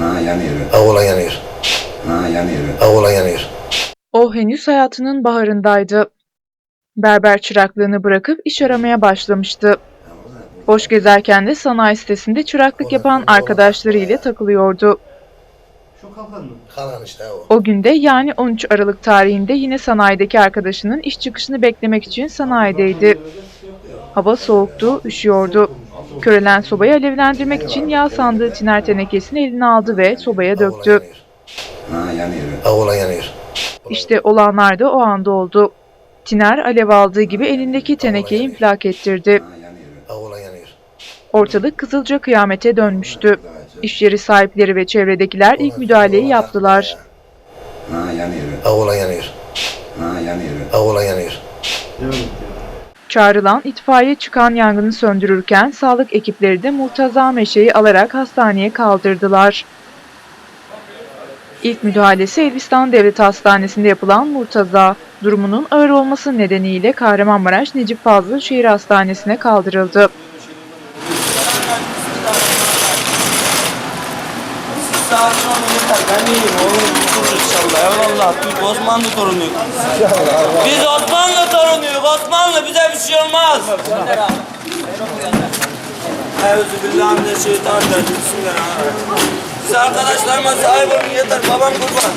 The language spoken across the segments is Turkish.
Ha yanıyor. Oğlan yanıyor. Ha yanıyor. Oğlan yanıyor. O henüz hayatının baharındaydı. Berber çıraklığını bırakıp iş aramaya başlamıştı. Boş gezerken de sanayi sitesinde çıraklık yapan arkadaşları ile takılıyordu. Kalan işte o. O günde yani 13 Aralık tarihinde yine sanayideki arkadaşının iş çıkışını beklemek için sanayideydi. Hava soğuktu, üşüyordu. Körelen sobayı alevlendirmek için yağ sandığı tiner tenekesini eline aldı ve sobaya döktü. Ha yanıyor. Oğlan yanıyor. İşte olanlar da o anda oldu. Tiner alev aldığı gibi elindeki tenekeyi infilak ettirdi. Ha yanıyor. Oğlan yanıyor. Ortalık kızılca kıyamete dönmüştü. İş yeri sahipleri ve çevredekiler ilk müdahaleyi yaptılar. Ha yanıyor. Oğlan yanıyor. Ha yanıyor. Oğlan yanıyor. Çağrılan itfaiye çıkan yangını söndürürken sağlık ekipleri de Murtaza Meşe'yi alarak hastaneye kaldırdılar. İlk müdahalesi Elbistan Devlet Hastanesi'nde yapılan Murtaza, durumunun ağır olması nedeniyle Kahramanmaraş Necip Fazıl Şehir Hastanesi'ne kaldırıldı. Ben iyiyim oğlum. İnşallah. Eyvallah. Biz. Biz Osmanlı bize bir şey olmaz. Euzubillahimineşşeytanirracim. Bismillahirrahmanirrahim. Siz arkadaşlarıma sahip olun yeter. Babam kurban.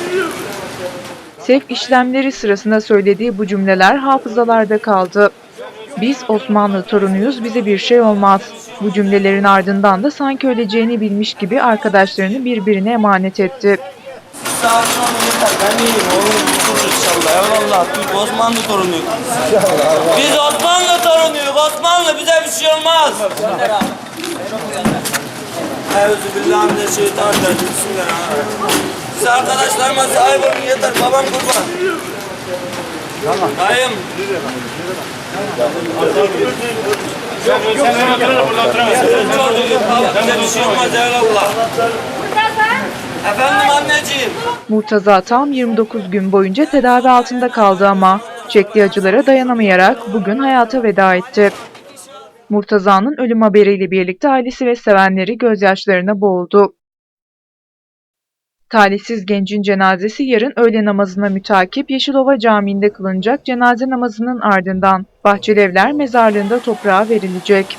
Sevk işlemleri sırasında söylediği bu cümleler hafızalarda kaldı. Biz Osmanlı torunuyuz, bize bir şey olmaz. Bu cümlelerin ardından da sanki öleceğini bilmiş gibi arkadaşlarını birbirine emanet etti. Sakin yeter. Ben iyiyim oğlum. Oturur inşallah. Eyvallah. Biz Osmanlı torunuyuz. Biz Osmanlı torunuyuz. Osmanlı bize bir şey olmaz. Euzubillahimineşşeytanirracim. Bismillahirrahmanirrahim. Siz arkadaşlarıma sahip olun yeter. Babam kurban. Tamam. Dayım. Çocuk, baba, bize bir şey olmaz eyvallah. Efendim anneciğim. Murtaza tam 29 gün boyunca tedavi altında kaldı ama çektiği acılara dayanamayarak bugün hayata veda etti. Murtaza'nın ölüm haberiyle birlikte ailesi ve sevenleri gözyaşlarına boğuldu. Talihsiz gencin cenazesi yarın öğle namazına mütakip Yeşilova Camii'nde kılınacak cenaze namazının ardından Bahçelievler mezarlığında toprağa verilecek.